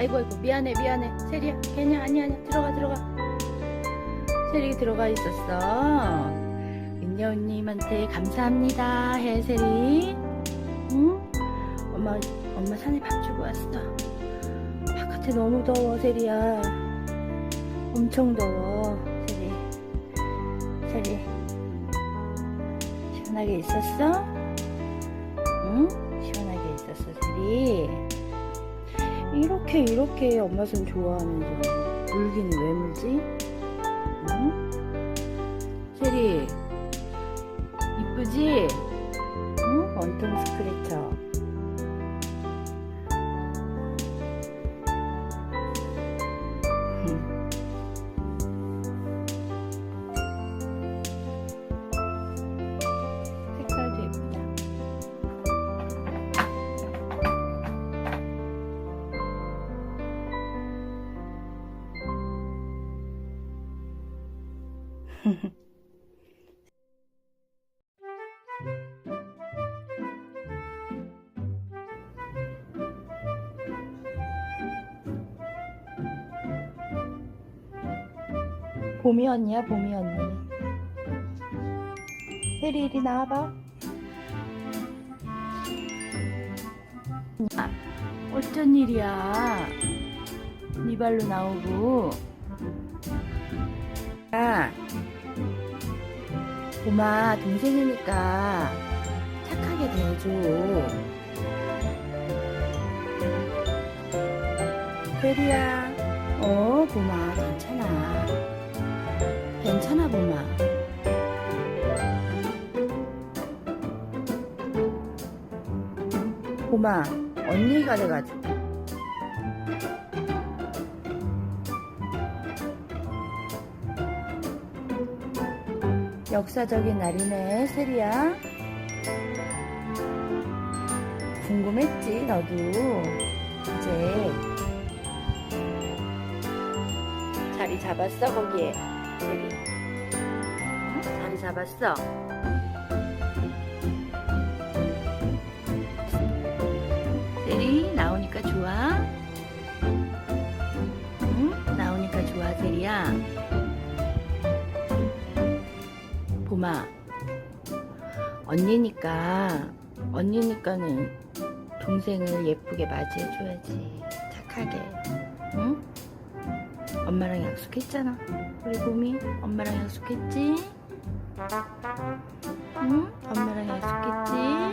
아이고 아이고 미안해 미안해. 세리야 괜히 아니 아니 들어가 들어가. 세리 들어가 있었어. 은여우님한테 감사합니다. 해 세리. 응? 엄마 엄마 산에 밥 주고 왔어. 바깥에 너무 더워 세리야. 엄청 더워 세리. 세리. 시원하게 있었어? 응? 시원하게 있었어 세리 이렇게 이렇게 엄마 손 좋아하는데 물기는 왜 물지? 응? 세리 이쁘지? 봄이 언니야 봄이 언니? 혜리 이리 나와봐. 아, 어쩐 일이야? 네 발로 나오고. 아 봄아 동생이니까 착하게 대해줘. 혜리야 어 봄아 괜찮아. 괜찮아 봄아 봄아 언니가 돼가지고 역사적인 날이네 세리야. 궁금했지 너도. 이제 자리 잡았어 거기에? 세리 응? 자리 잡았어? 세리 나오니까 좋아? 봄아 언니니까 언니니까는 동생을 예쁘게 맞이해줘야지 착하게 응? 엄마랑 약속했잖아 우리 봄이 엄마랑 약속했지? 응? 엄마랑 약속했지?